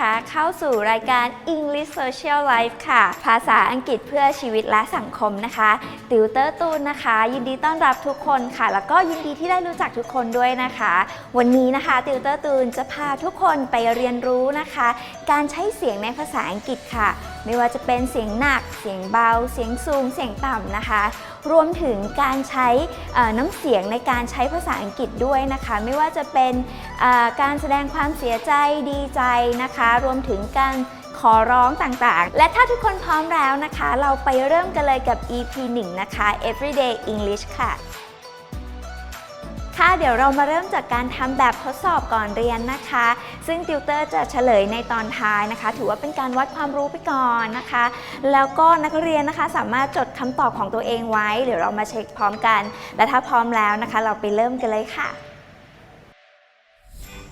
นะคะเข้าสู่รายการ English Social Life ค่ะ ภาษาอังกฤษเพื่อชีวิตและสังคมนะคะติวเตอร์ตูนนะคะ ยินดีต้อนรับทุกคนค่ะ แล้วก็ยินดีที่ได้รู้จักทุกคนด้วยนะคะ วันนี้นะคะติวเตอร์ตูนจะพาทุกคนไปเรียนรู้นะคะ การใช้เสียงในภาษาอังกฤษค่ะไม่ว่าจะเป็นเสียงหนัก เสียงเบา เสียงสูง เสียงต่ำนะคะ รวมถึงการใช้น้ำเสียงในการใช้ภาษาอังกฤษด้วยนะคะ ไม่ว่าจะเป็นการแสดงความเสียใจดีใจนะคะ รวมถึงการขอร้องต่างๆ และถ้าทุกคนพร้อมแล้วนะคะ เราไปเริ่มกันเลยกับ EP 1 นะคะ Everyday English ค่ะ ค่ะเดี๋ยวเรามาเริ่มจากการทำแบบทดสอบก่อนเรียนนะคะ ซึ่งติวเตอร์จะเฉลยในตอนท้ายนะคะ ถือว่าเป็นการวัดความรู้ไปก่อนนะคะ แล้วก็นักเรียนนะคะสามารถจดคำตอบของตัวเองไว้เดี๋ยวเรามาเช็คพร้อมกัน และถ้าพร้อมแล้วนะคะ เราไปเริ่มกันเลยค่ะ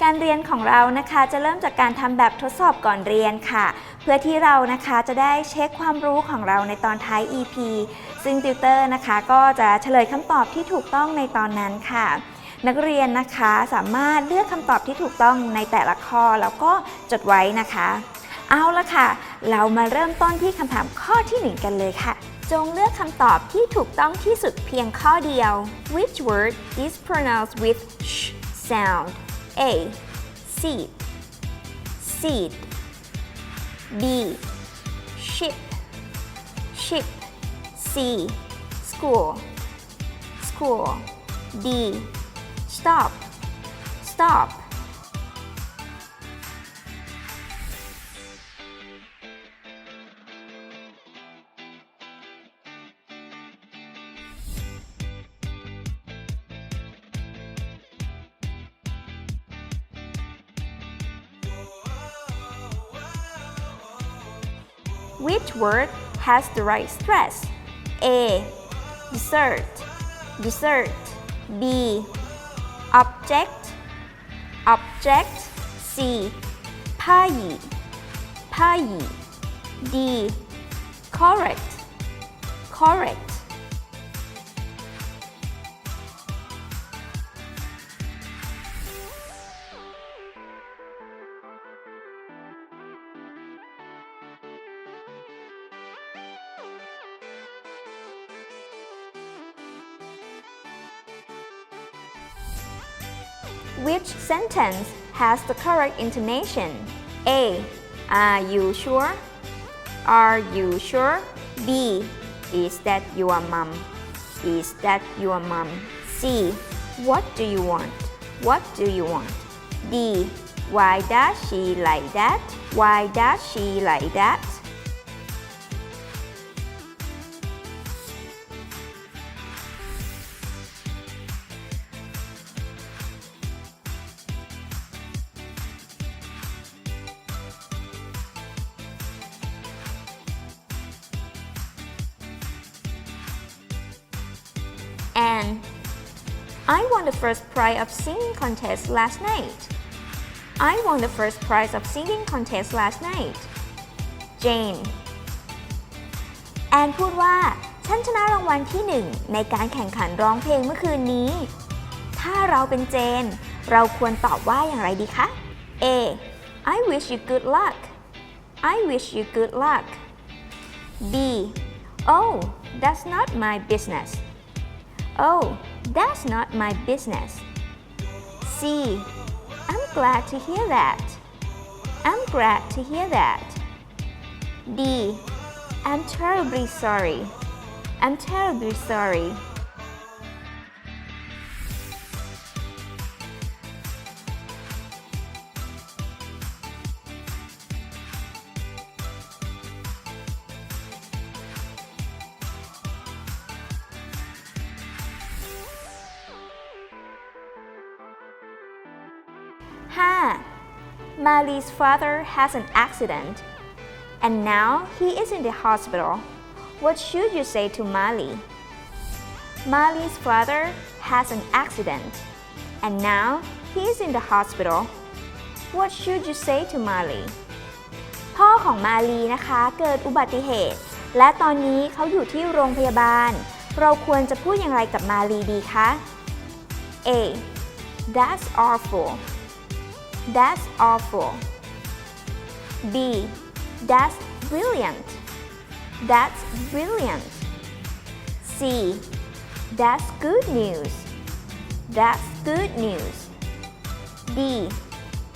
การเรียนของเรานะคะจะเริ่มจากการทำแบบทดสอบก่อนเรียนค่ะ เพื่อที่เรานะคะจะได้เช็คความรู้ของเราในตอนท้าย EP ซึ่งติวเตอร์นะคะก็จะเฉลยคำตอบที่ถูกต้องในตอนนั้นค่ะ นักเรียนนะคะสามารถเลือกคำตอบที่ถูกต้องในแต่ละข้อแล้วก็จดไว้นะคะ เอาละค่ะ เรามาเริ่มต้นที่คำถามข้อที่หนึ่งกันเลยค่ะ จงเลือกคำตอบที่ถูกต้องที่สุดเพียงข้อเดียว Which word is pronounced with sh sound A seed seed B ship ship C school school D stop stop which word has the right stress? A. Dessert. Dessert. B Object. Object. C. ผ้าหยีผ้าหยี D. Correct. Correct. Sentence has the correct intonation? A. Are you sure? Are you sure? B. Is that your mom? Is that your mom? C. What do you want? What do you want? D. Why does she like that? Why does she like that? first prize of singing contest last night. I won the first prize of singing contest last night. Jane แอนพูดว่า ฉันชนะรางวัลที่หนึ่งในการแข่งขันร้องเพลงเมื่อคืนนี้ ถ้าเราเป็นเจน เราควรตอบว่าอย่างไรดีคะ A I wish you good luck I wish you good luck B Oh that's not my business Oh, that's not my business. C. I'm glad to hear that. I'm glad to hear that. D. I'm terribly sorry. I'm terribly sorry. 5. Mali's father has an accident and now he is in the hospital. What should you say to Mali? Mali's father has an accident and now he is in the hospital. What should you say to Mali? พ่อของมาลีนะคะเกิดอุบัติเหตุ และตอนนี้เขาอยู่ที่โรงพยาบาล เราควรจะพูดอย่างไรกับมาลีดีคะ A That's awful that's awful. B. That's brilliant. That's brilliant. C. That's good news. That's good news. D.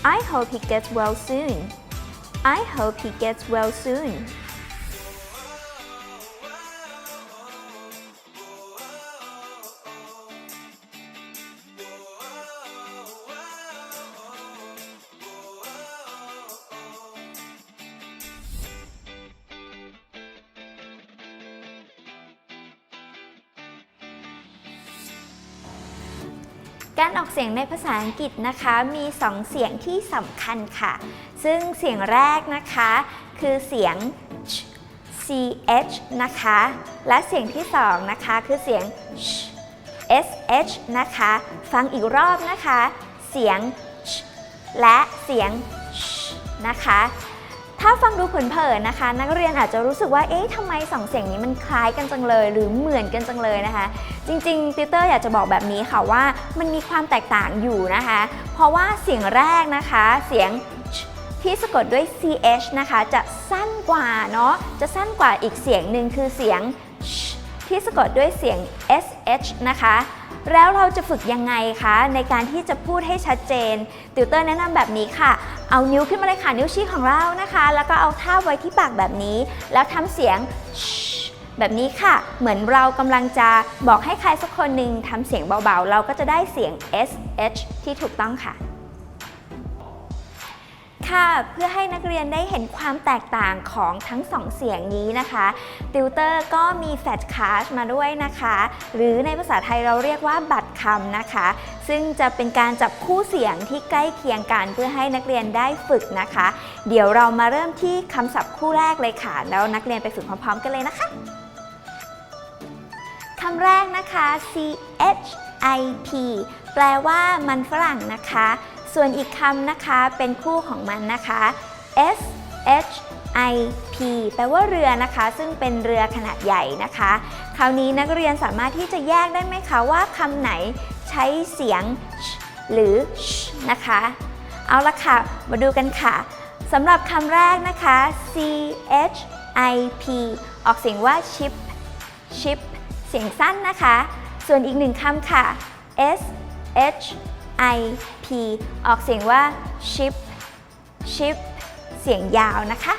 I hope he gets well soon. I hope he gets well soon เสียงในภาษาอังกฤษนะคะ มี 2 เสียงที่สำคัญค่ะ ซึ่งเสียงแรกนะคะ คือเสียง ch นะคะ และเสียงที่ 2 นะคะ คือเสียง sh นะคะ ฟังอีกรอบนะคะ เสียง และเสียง นะคะถ้าฟังดูเผินๆนะคะ นักเรียนอาจจะรู้สึกว่าเอ๊ะทำไมสองเสียงนี้มันคล้ายกันจังเลย หรือเหมือนกันจังเลยนะคะ จริงๆติวเตอร์อยากจะบอกแบบนี้ค่ะว่ามันมีความแตกต่างอยู่นะคะ เพราะว่าเสียงแรกนะคะ เสียงที่สะกดด้วย ch นะคะ จะสั้นกว่าเนาะจะสั้นกว่าอีกเสียงหนึ่งคือเสียงที่สะกดด้วยเสียง sh นะคะแล้วเราจะฝึกยังไงคะ ในการที่จะพูดให้ชัดเจน ติวเตอร์แนะนำแบบนี้ค่ะ เอานิ้วขึ้นมาเลยค่ะ นิ้วชี้ของเรานะคะ แล้วก็เอาท่าไว้ที่ปากแบบนี้ แล้วทำเสียง sh แบบนี้ค่ะ เหมือนเรากำลังจะบอกให้ใครสักคนหนึ่งทำเสียงเบาๆ เราก็จะได้เสียง sh ที่ถูกต้องค่ะ ค่ะ เพื่อให้นักเรียนได้เห็นความแตกต่างของทั้งสองเสียงนี้นะคะติวเตอร์ก็มีแฟลชการ์มาด้วยนะคะ หรือในภาษาไทยเราเรียกว่าบัตรคำนะคะ ซึ่งจะเป็นการจับคู่เสียงที่ใกล้เคียงกันเพื่อให้นักเรียนได้ฝึกนะคะ เดี๋ยวเรามาเริ่มที่คำศัพท์คู่แรกเลยค่ะ แล้วนักเรียนไปฝึกพร้อมๆ กันเลยนะคะ คำแรกนะคะ C H I P แปลว่ามันฝรั่งนะคะ ส่วนอีกคำนะคะเป็นคู่ของมันนะคะ S H I P แปลว่าเรือนะคะ ซึ่งเป็นเรือขนาดใหญ่นะคะ คราวนี้นักเรียนสามารถที่จะแยกได้ไหมคะว่าคำไหนใช้เสียง หรือนะคะ เอาละค่ะ มาดูกันค่ะสำหรับคำแรกนะคะ C H I P ออกเสียงว่า ship ship เสียงสั้นนะคะ ส่วนอีกหนึ่งคำค่ะ S H I P ออกเสียงว่า ship ship เสียงยาวนะคะ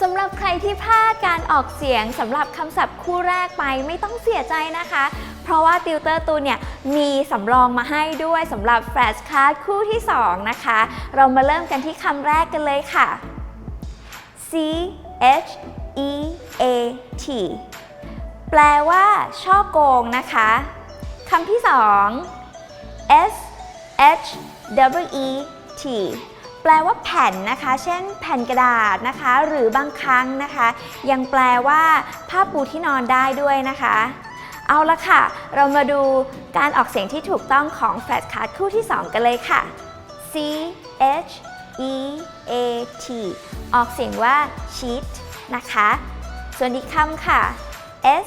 สำหรับใครที่พลาดการออกเสียงสำหรับคำศัพท์คู่แรกไปไม่ต้องเสียใจนะคะ เพราะว่าติวเตอร์ตูนเนี่ยมีสำรองมาให้ด้วยสำหรับแฟลชการ์ดคู่ที่ 2 นะคะ เรามาเริ่มกันที่คำแรกกันเลยค่ะ C H E A T แปลว่าช่อโกงนะคะคำที่2 S H W E T แปลว่าแผ่นนะคะ เช่น แผ่นกระดาษนะคะ หรือบางครั้งนะคะ ยังแปลว่าผ้าปูที่นอนได้ด้วยนะคะ เอาละค่ะ เรามาดูการออกเสียงที่ถูกต้องของแฟลชการ์ดคู่ที่ 2 กันเลยค่ะ C H E A T ออกเสียงว่า sheet นะคะ ส่วนอีกคำค่ะ S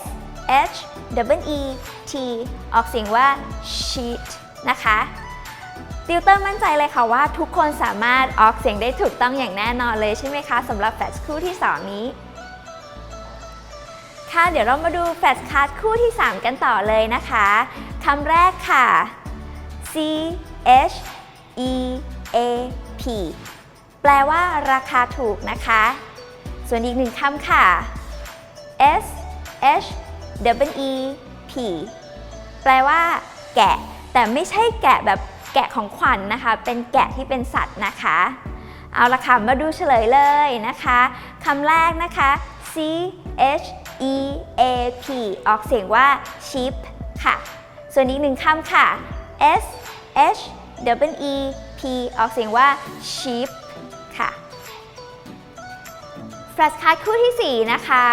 H W E T ออกเสียงว่า sheet นะคะติวเตอร์มั่นใจเลยค่ะว่าทุกคนสามารถออกเสียงได้ถูกต้องอย่างแน่นอนเลยใช่ไหมคะสำหรับแฟชคู่ที่ 2 นี้ ค่ะเดี๋ยวเรามาดูแฟชการ์ดคู่ที่ 3 กันต่อเลยนะคะคำแรกค่ะ C H E A P แปลว่าราคาถูกนะคะ ส่วนอีกหนึ่งคำค่ะ S H W E P แปลว่า แกะ แต่ไม่ใช่แกะแบบแกะของขวัญนนะคะ เป็นแกะที่เป็นสัตว์นะคะ เอาละค่ะ มาดูเฉลยเลยนะคะคำแรกนะคะ C H E A P ออกเสียงว่า sheep ค่ะ ส่วนอีกหนึ่งคำค่ะ S H W E P ออกเสียงว่า sheep ฟลชการ์ดคู่ที่ 4 นะคะ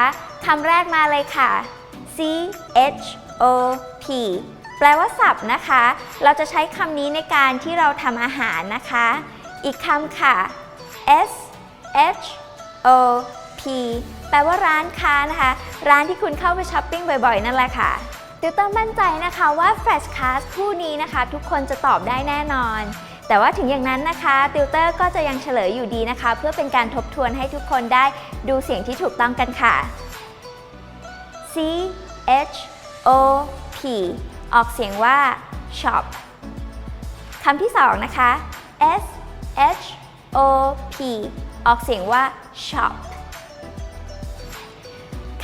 คำแรกมาเลยค่ะ C H O P แปลว่าสับนะคะ เราจะใช้คำนี้ในการที่เราทำอาหารนะคะ อีกคำค่ะ S H O P แปลว่าร้านค้านะคะ ร้านที่คุณเข้าไปช้อปปิ้งบ่อยๆ นั่นแหละค่ะติวเตอร์มั่นใจนะคะว่าแฟลชการ์ดคู่นี้นะคะ ทุกคนจะตอบได้แน่นอน แต่ว่าถึงอย่างนั้นนะคะติวเตอร์ก็จะยังเฉลยอยู่ดีนะคะ เพื่อเป็นการทบทวนให้ทุกคนได้ดูเสียงที่ถูกต้องกันค่ะ C H O P ออกเสียงว่า shop คำที่สองนะคะ S H O P ออกเสียงว่า shop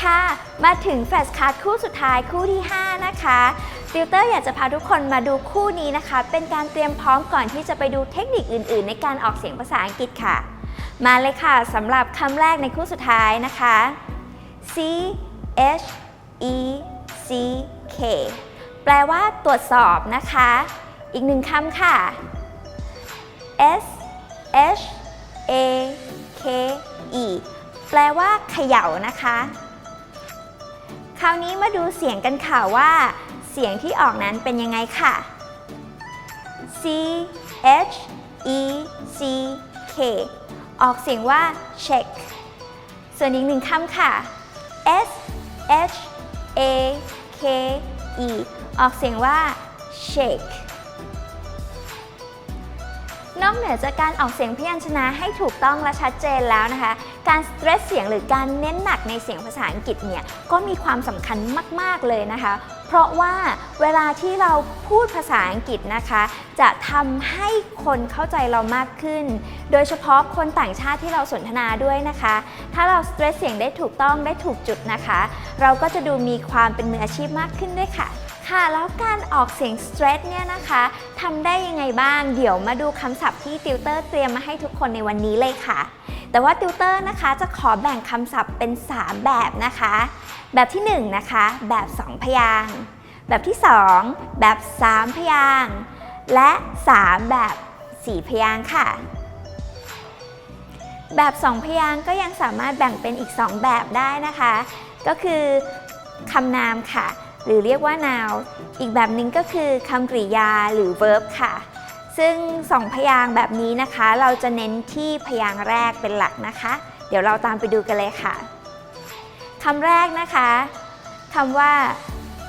ค่ะ มาถึงแฟลชการ์ดคู่สุดท้ายคู่ที่ 5 นะคะ ติวเตอร์อยากจะพาทุกคนมาดูคู่นี้นะคะ เป็นการเตรียมพร้อมก่อนที่จะไปดูเทคนิคอื่น ๆ ในการออกเสียงภาษาอังกฤษค่ะ มาเลยค่ะสำหรับคำแรกในคู่สุดท้ายนะคะ C H E C K แปลว่าตรวจสอบนะคะ อีกหนึ่งคำค่ะ S H A K E แปลว่าเขย่านะคะ คราวนี้มาดูเสียงกันค่ะว่า เสียงที่ออกนั้นเป็นยังไงค่ะ C H E C K ออกเสียงว่า check ส่วนอีกหนึ่งคำค่ะ S H A K E ออกเสียงว่า shake นอกเหนือจากการออกเสียงพยัญชนะให้ถูกต้องและชัดเจนแล้วนะคะ การสเตรสเสียงหรือการเน้นหนักในเสียงภาษาอังกฤษเนี่ยก็มีความสำคัญมาก ๆ เลยนะคะ เพราะว่าเวลาที่เราพูดภาษาอังกฤษนะคะ จะทำให้คนเข้าใจเรามากขึ้น โดยเฉพาะคนต่างชาติที่เราสนทนาด้วยนะคะ ถ้าเราสเตรสเสียงได้ถูกต้องได้ถูกจุดนะคะ เราก็จะดูมีความเป็นมืออาชีพมากขึ้นด้วยค่ะ ค่ะ แล้วการออกเสียง stretch เนี่ยนะคะทำได้ยังไงบ้าง เดี๋ยวมาดูคำศัพท์ที่ติวเตอร์เตรียมมาให้ทุกคนในวันนี้เลยค่ะ แต่ว่าติวเตอร์นะคะจะขอแบ่งคำศัพท์เป็น 3 แบบนะคะ แบบที่ 1 นะคะ แบบ 2 พยาง แบบที่ 2 แบบ 3 พยาง และ 3 แบบ 4 พยางค่ะ แบบ 2 พยางก็ยังสามารถแบ่งเป็นอีก 2 แบบได้นะคะ ก็คือคำนามค่ะ หรือเรียกว่า noun อีกแบบหนึ่งก็คือคำกริยาหรือ verb ค่ะ ซึ่ง2พยางค์แบบนี้นะคะ เราจะเน้นที่พยางค์แรกเป็นหลักนะคะ เดี๋ยวเราตามไปดูกันเลยค่ะคำแรกนะคะคำว่า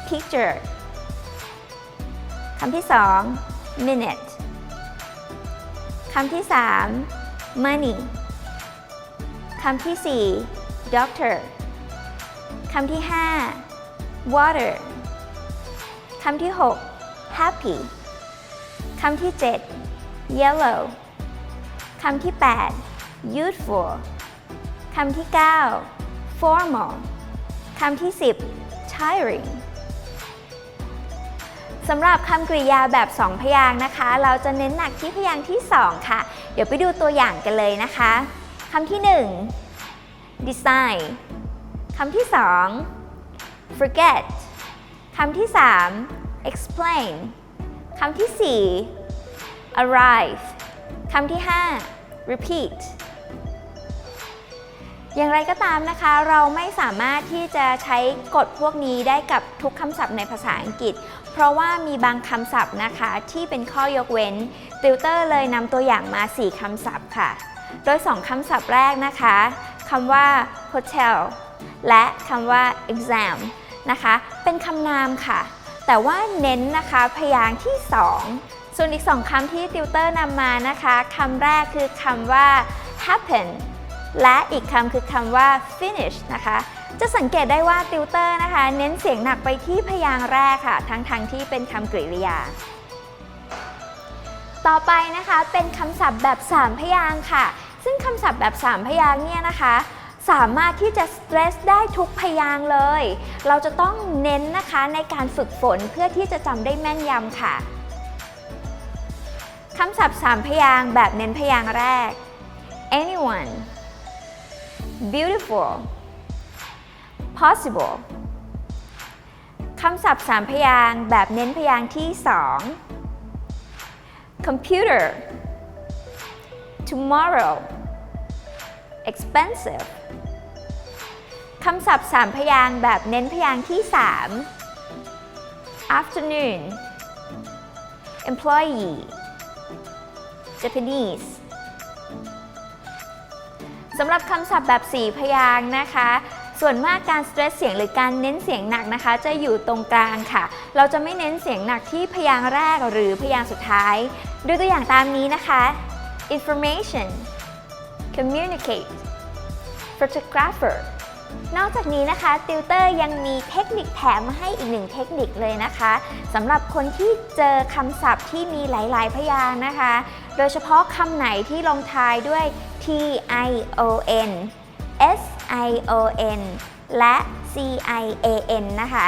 picture คำที่2 minute คำที่3 money คำที่4 doctor คำที่5 water คำที่ 6 happy คำที่ 7 yellow คำที่ 8 youthful คำที่ 9 formal คำที่ 10 tiring สำหรับคำกริยาแบบ 2 พยางค์นะคะ เราจะเน้นหนักที่พยางค์ที่ 2 ค่ะ เดี๋ยวไปดูตัวอย่างกันเลยนะคะ คำที่ 1 design คำที่ 2 forget คำที่ 3 explain คำที่ 4 arrive คำที่ 5 repeat อย่างไรก็ตามนะคะ เราไม่สามารถที่จะใช้กฎพวกนี้ได้กับทุกคำศัพท์ในภาษาอังกฤษ เพราะว่ามีบางคำศัพท์นะคะที่เป็นข้อยกเว้น ติวเตอร์เลยนำตัวอย่างมา 4คำศัพท์ค่ะ โดย 2คำศัพท์แรกนะคะคำว่า hotel และคำว่า exam นะคะ เป็นคำนามค่ะ แต่ว่าเน้นนะคะพยางค์ที่ 2 ส่วนอีก 2คำที่ติวเตอร์นำมานะคะคำแรกคือคำว่า happen และอีกคำคือคำว่า finish นะคะ จะสังเกตได้ว่าติวเตอร์นะคะ เน้นเสียงหนักไปที่พยางค์แรกค่ะ ทั้งๆทที่เป็นคำกริยา ต่อไปนะคะเป็นคำศัพท์แบบ 3 พยางค์ค่ะ ซึ่งคำศัพท์แบบ 3 พยางค์เนี่ยนะคะ สามารถที่จะสเตรสได้ทุกพยางเลย เราจะต้องเน้นนะคะในการฝึกฝนเพื่อที่จะจำได้แม่นยำค่ะคำศัพท์ 3 พยางแบบเน้นพยางแรก anyone beautiful possible คำศัพท์ 3 พยางแบบเน้นพยางที่ computer tomorrow expensive คำศัพท์สามพยางค์แบบเน้นพยางค์ที่ 3 afternoon employee Japanese สำหรับคำศัพท์แบบ 4 พยางค์นะคะ ส่วนมากการสเตรสเสียงหรือการเน้นเสียงหนักนะคะ จะอยู่ตรงกลางค่ะ เราจะไม่เน้นเสียงหนักที่พยางค์แรกหรือพยางค์สุดท้ายดูตัวอย่างตามนี้นะคะ information communicate photographer นอกจากนี้นะคะติวเตอร์ยังมีเทคนิคแถมมาให้อีกหนึ่งเทคนิคเลยนะคะสำหรับคนที่เจอคำศัพท์ที่มีหลาย ๆ พยางค์นะคะ โดยเฉพาะคำไหนที่ลงท้ายด้วย t i o n s i o n และ c i a n นะคะ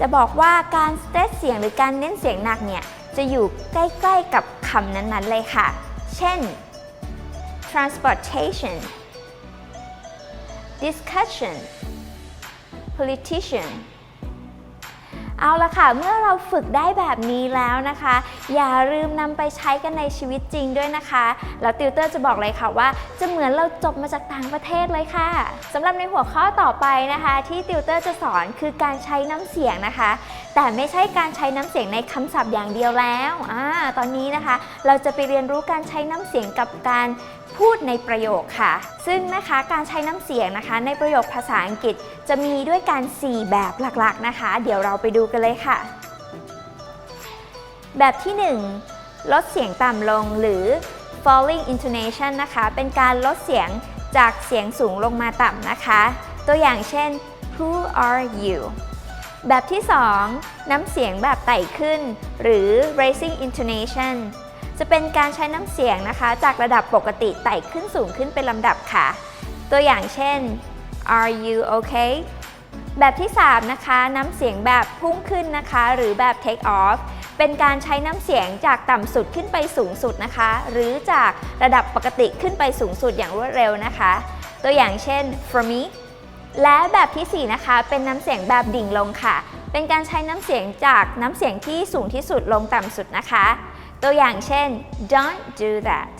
จะบอกว่าการสเตรสเสียงหรือการเน้นเสียงหนักเนี่ย จะอยู่ใกล้ ๆ กับคำนั้น ๆ เลยค่ะ เช่น transportation discussion politician เอาละค่ะ เมื่อเราฝึกได้แบบนี้แล้วนะคะ อย่าลืมนำไปใช้กันในชีวิตจริงด้วยนะคะ แล้วติวเตอร์จะบอกเลยค่ะว่า จะเหมือนเราจบมาจากต่างประเทศเลยค่ะสำหรับในหัวข้อต่อไปนะคะ ที่ติวเตอร์จะสอนคือการใช้น้ำเสียงนะคะ แต่ไม่ใช่การใช้น้ำเสียงในคำศัพท์อย่างเดียวแล้วอ่าตอนนี้นะคะ เราจะไปเรียนรู้การใช้น้ำเสียงกับการ พูดในประโยคค่ะ ซึ่งนะคะการใช้น้ำเสียงนะคะ ในประโยคภาษาอังกฤษจะมีด้วยกัน 4 แบบหลักๆนะคะ เดี๋ยวเราไปดูกันเลยค่ะ แบบที่ 1 ลดเสียงต่ำลงหรือ falling intonation นะคะ เป็นการลดเสียงจากเสียงสูงลงมาต่ำนะคะ ตัวอย่างเช่น who are you แบบที่ 2 น้ำเสียงแบบไต่ขึ้น หรือ raising intonation จะเป็นการใช้น้ำเสียงนะคะ จากระดับปกติไต่ขึ้นสูงขึ้นเป็นลำดับค่ะ ตัวอย่างเช่น are you okay แบบที่ 3 นะคะ น้ำเสียงแบบพุ่งขึ้นนะคะ หรือแบบ take off เป็นการใช้น้ำเสียงจากต่ำสุดขึ้นไปสูงสุดนะคะ หรือจากระดับปกติขึ้นไปสูงสุดอย่างรวดเร็วนะคะ ตัวอย่างเช่น for me และแบบที่ 4 นะคะ เป็นน้ำเสียงแบบดิ่งลงค่ะ เป็นการใช้น้ำเสียงจากน้ำเสียงที่สูงที่สุดลงต่ำสุดนะคะ ตัวอย่างเช่น don't do that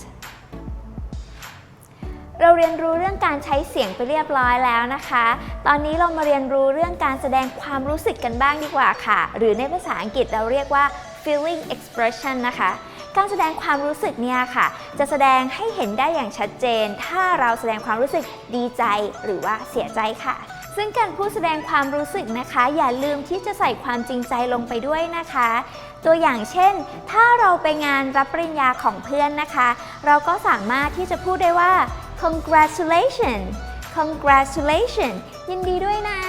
เราเรียนรู้เรื่องการใช้เสียงไปเรียบร้อยแล้วนะคะ ตอนนี้เรามาเรียนรู้เรื่องการแสดงความรู้สึกกันบ้างดีกว่าค่ะ หรือในภาษาอังกฤษเราเรียกว่า feeling expression นะคะ การแสดงความรู้สึกเนี่ยค่ะ จะแสดงให้เห็นได้อย่างชัดเจน ถ้าเราแสดงความรู้สึกดีใจหรือว่าเสียใจค่ะซึ่งการพูดแสดงความรู้สึกนะคะ อย่าลืมที่จะใส่ความจริงใจลงไปด้วยนะคะ ตัวอย่างเช่น ถ้าเราไปงานรับปริญญาของเพื่อนนะคะ เราก็สามารถที่จะพูดได้ว่า congratulations congratulations ยินดีด้วยนะ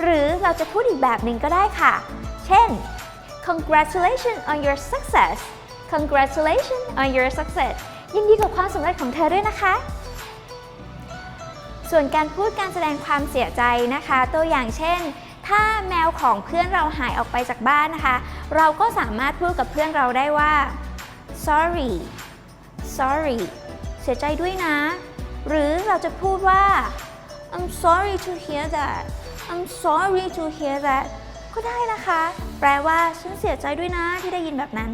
หรือเราจะพูดอีกแบบหนึ่งก็ได้ค่ะ เช่น congratulations on your success congratulations on your success ยินดีกับความสำเร็จของเธอด้วยนะคะ ส่วนการพูดการแสดงความเสียใจนะคะ ตัวอย่างเช่น ถ้าแมวของเพื่อนเราหายออกไปจากบ้านนะคะ เราก็สามารถพูดกับเพื่อนเราได้ว่า sorry sorry เสียใจด้วยนะ หรือเราจะพูดว่า I'm sorry to hear that I'm sorry to hear that ก็ได้นะคะ แปลว่าฉันเสียใจด้วยนะที่ได้ยินแบบนั้น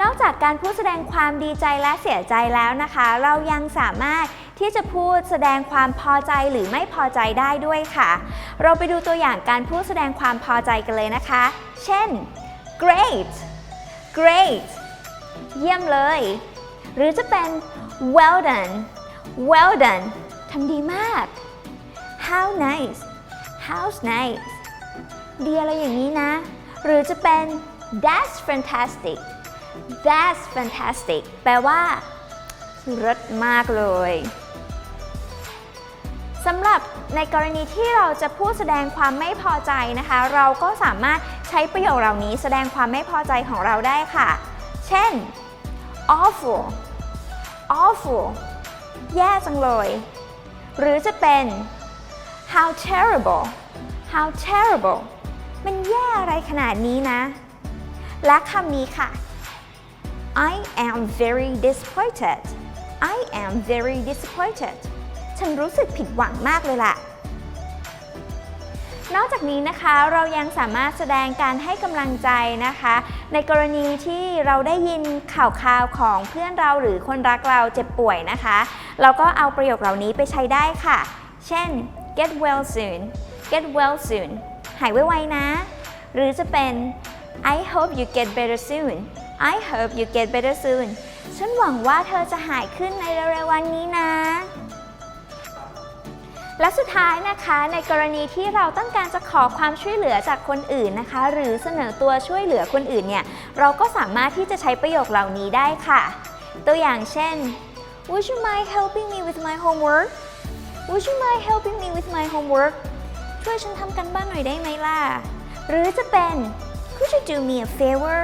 นอกจากการพูดแสดงความดีใจและเสียใจแล้วนะคะ เรายังสามารถ ที่จะพูดแสดงความพอใจหรือไม่พอใจได้ด้วยค่ะ เราไปดูตัวอย่างการพูดแสดงความพอใจกันเลยนะคะ เช่น great great เยี่ยมเลย หรือจะเป็น well done well done ทำดีมาก how nice how's nice ดีอะไรอย่างนี้นะ หรือจะเป็น that's fantastic that's fantastic แปลว่าเลิศมากเลย สำหรับในกรณีที่เราจะพูดแสดงความไม่พอใจนะคะ เราก็สามารถใช้ประโยคเหล่านี้แสดงความไม่พอใจของเราได้ค่ะ เช่น awful awful แย่จังเลย หรือจะเป็น how terrible how terrible มันแย่อะไรขนาดนี้นะ และคำนี้ค่ะ I am very disappointed I am very disappointed ฉันรู้สึกผิดหวังมากเลยล่ะ นอกจากนี้นะคะเรายังสามารถแสดงการให้กำลังใจนะคะ ในกรณีที่เราได้ยินข่าวคราวของเพื่อนเราหรือคนรักเราเจ็บป่วยนะคะ เราก็เอาประโยคเหล่านี้ไปใช้ได้ค่ะ เช่น get well soon get well soon หายไวๆนะ หรือจะเป็น I hope you get better soon I hope you get better soon ฉันหวังว่าเธอจะหายขึ้นในเร็วๆวันนี้นะ และสุดท้ายนะคะในกรณีที่เราต้องการจะขอความช่วยเหลือจากคนอื่นนะคะ หรือเสนอตัวช่วยเหลือคนอื่นเนี่ยเราก็สามารถที่จะใช้ประโยคเหล่านี้ได้ค่ะ ตัวอย่างเช่น Would you mind helping me with my homework Would you mind helping me with my homework ช่วยฉันทำกันบ้านหน่อยได้ไหมล่ะ หรือจะเป็น Could you do me a favor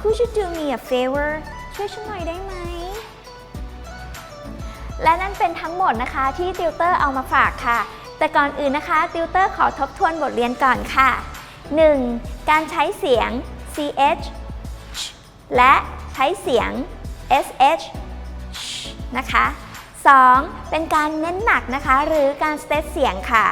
Could you do me a favor ช่วยฉันหน่อยได้ไหม และนั่นเป็นทั้งหมดนะคะที่ติวเตอร์เอามาฝากค่ะ แต่ก่อนอื่นนะคะติวเตอร์ขอทบทวนบทเรียนก่อนค่ะ 1. การใช้เสียง ch และใช้เสียง sh นะคะ 2. เป็นการเน้นหนักนะคะ หรือการสเตทเสียงค่ะ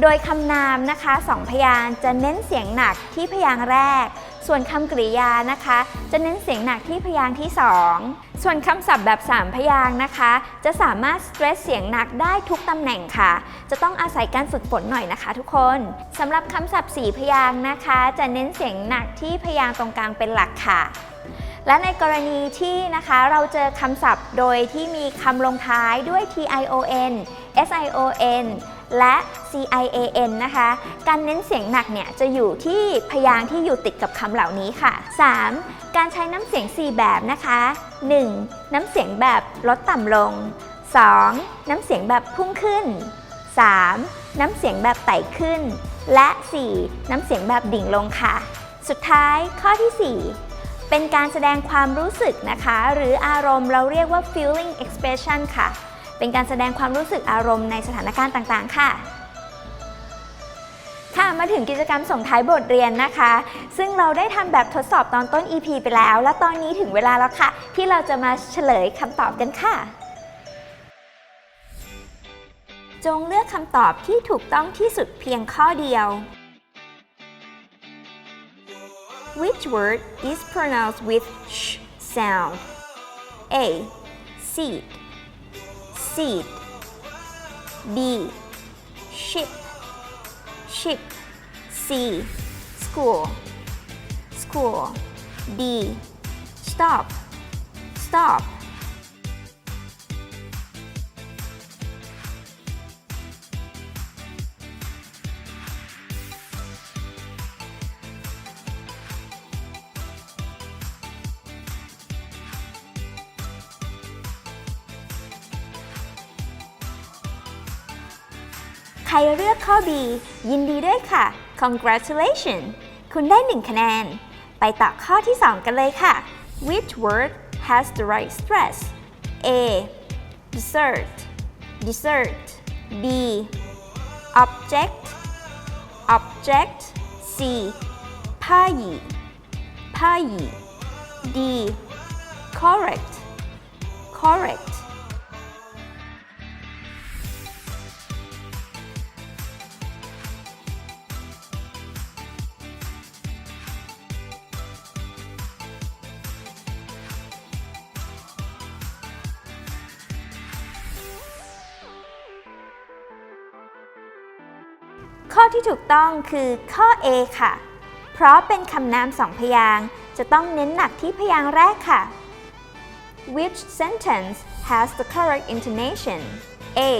โดยคำนามนะคะสองพยางจะเน้นเสียงหนักที่พยางแรก ส่วนคำกริยานะคะ จะเน้นเสียงหนักที่พยางค์ที่ 2 ส่วนคำศัพท์แบบ 3 พยางค์นะคะ จะสามารถสเตรสเสียงหนักได้ทุกตำแหน่งค่ะ จะต้องอาศัยการฝึกฝนหน่อยนะคะทุกคนสำหรับคำศัพท์ 4 พยางค์นะคะ จะเน้นเสียงหนักที่พยางค์ตรงกลางเป็นหลักค่ะและในกรณีที่นะคะเราเจอคำศัพท์โดยที่มีคำลงท้ายด้วย tion sion และ cian นะคะ การเน้นเสียงหนักเนี่ยจะอยู่ที่พยางค์ที่อยู่ติดกับคำเหล่านี้ค่ะ 3. การใช้น้ำเสียง 4 แบบนะคะ 1. น้ำเสียงแบบลดต่ำลง 2. น้ำเสียงแบบพุ่งขึ้น 3. น้ำเสียงแบบไต่ขึ้น และ 4. น้ำเสียงแบบดิ่งลงค่ะ สุดท้ายข้อที่ 4เป็นการแสดงความรู้สึกนะคะ หรืออารมณ์เราเรียกว่า feeling expression ค่ะ เป็นการแสดงความรู้สึกอารมณ์ในสถานการณ์ต่างๆ ค่ะค่ะมาถึงกิจกรรมส่งท้ายบทเรียนนะคะ ซึ่งเราได้ทำแบบทดสอบตอนต้น EP ไปแล้ว และตอนนี้ถึงเวลาแล้วค่ะ ที่เราจะมาเฉลยคำตอบกันค่ะ จงเลือกคำตอบที่ถูกต้องที่สุดเพียงข้อเดียว Which word is pronounced with sh sound? A. Seed. Seed. B. Ship. Ship. C. School. School. D. Stop. Stop. รเลือกข้อ B ยินดีด้วยค่ะ congratulations คุณได้หนึ่งคะแนน ไปต่อข้อที่ 2 กันเลยค่ะ which word has the right stress A dessert dessert B object object C ผ้าหยีผ้าหยี D correct correct ที่ถูกต้องคือข้อ A ค่ะ เพราะเป็นคำนามสองพยางค์จะต้องเน้นหนักที่พยางค์แรกค่ะ Which sentence has the correct intonation A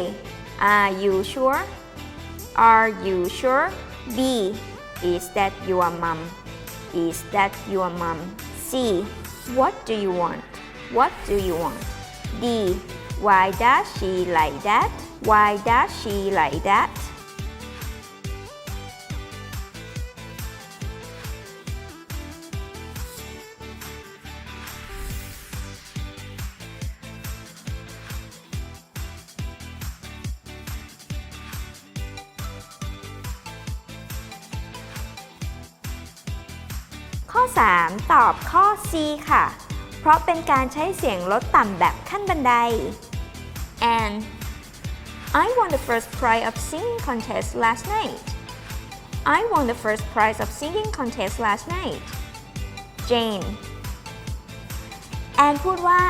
Are you sure Are you sure B Is that your mom Is that your mom C What do you want What do you want D Why does she like that Why does she like that 3 ตอบข้อ C ค่ะ เพราะเป็นการใช้เสียงลดต่ำแบบขั้นบันได and I won the first prize of singing contest last night I won the first prize of singing contest last night Jane แอนพูดว่า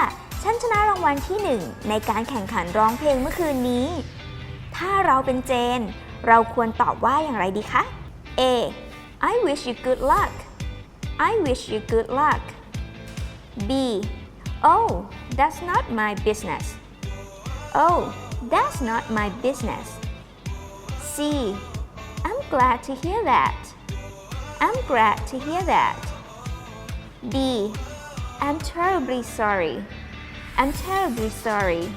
ฉันชนะรางวัลที่หนึ่งในการแข่งขันร้องเพลงเมื่อคืนนี้ ถ้าเราเป็นเจน เราควรตอบว่าอย่างไรดีคะ A I wish you good luck I wish you good luck. B. Oh that's not my business. Oh that's not my business. C. I'm glad to hear that. I'm glad to hear that. D. I'm terribly sorry. I'm terribly sorry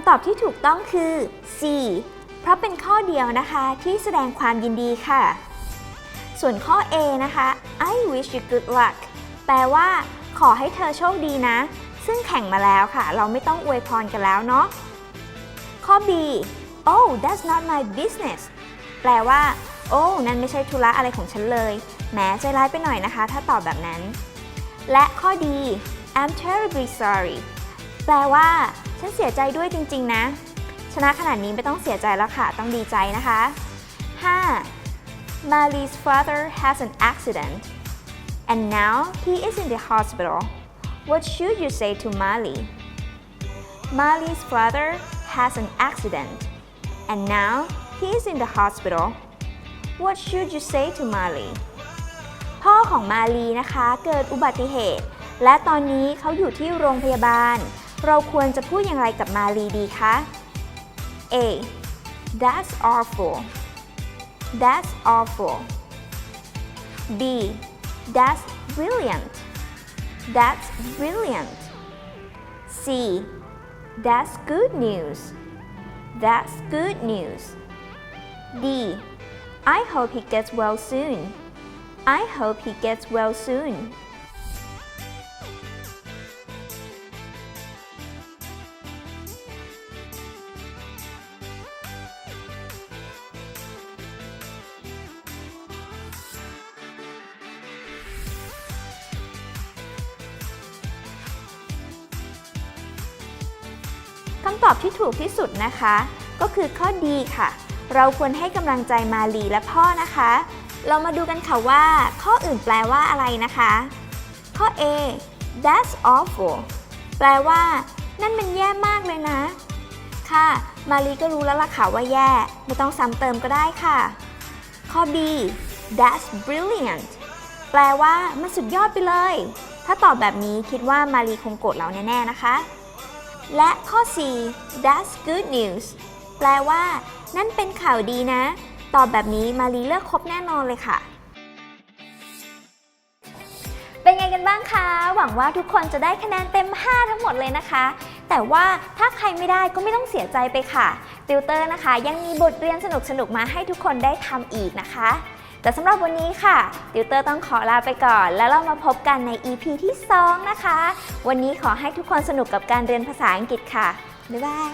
ำตอบที่ถูกต้องคือ C เพราะเป็นข้อเดียวนะคะที่แสดงความยินดีค่ะ ส่วนข้อ A นะคะ I wish you good luck แปลว่า ขอให้เธอโชคดีนะ ซึ่งแข่งมาแล้วค่ะ เราไม่ต้องอวยพรกันแล้วเนาะ ข้อ B Oh that's not my business แปลว่า โอ้ นั่นไม่ใช่ธุระอะไรของฉันเลยแหม้ใจร้ายไปหน่อยนะคะ ถ้าตอบแบบนั้น และข้อ D I'm terribly sorry แปลว่า ฉันเสียใจด้วยจริงๆนะ ชนะขนาดนี้ไม่ต้องเสียใจแล้วค่ะ ต้องดีใจนะคะ 5. Mali's father has an accident and now he is in the hospital. What should you say to Mali? Mali's father has an accident and now he is in the hospital. What should you say to Mali? พ่อของมาลีนะคะเกิดอุบัติเหตุ และตอนนี้เขาอยู่ที่โรงพยาบาล เราควรจะพูดอย่างไรกับมาลีดีคะ A That's awful That's awful B That's brilliant That's brilliant C That's good news That's good news D I hope he gets well soon I hope he gets well soon ถูกที่สุดนะคะ ก็คือข้อดีค่ะ เราควรให้กำลังใจมาลีและพ่อนะคะ เรามาดูกันค่ะว่า ข้ออื่นแปลว่าอะไรนะคะ ข้อ A that's awful แปลว่า นั่นมันแย่มากเลยนะ ค่ะ มาลีก็รู้แล้วล่ะค่ะว่าแย่ ไม่ต้องซ้ำเติมก็ได้ค่ะ ข้อ B that's brilliant แปลว่ามันสุดยอดไปเลย ถ้าตอบแบบนี้คิดว่ามาลีคงโกรธเราแน่ ๆ นะคะ และข้อ C that's good news แปลว่า นั่นเป็นข่าวดีนะ ตอบแบบนี้มารีเลือกครบแน่นอนเลยค่ะ เป็นไงกันบ้างคะ หวังว่าทุกคนจะได้คะแนนเต็ม 5 ทั้งหมดเลยนะคะ แต่ว่าถ้าใครไม่ได้ก็ไม่ต้องเสียใจไปค่ะ ติวเตอร์นะคะ ยังมีบทเรียนสนุกๆมาให้ทุกคนได้ทำอีกนะคะ แต่สำหรับวันนี้ค่ะ ติวเตอร์ต้องขอลาไปก่อน แล้วเรามาพบกันใน EP ที่ 2 นะคะ วันนี้ขอให้ทุกคนสนุกกับการเรียนภาษาอังกฤษค่ะ บ๊ายบาย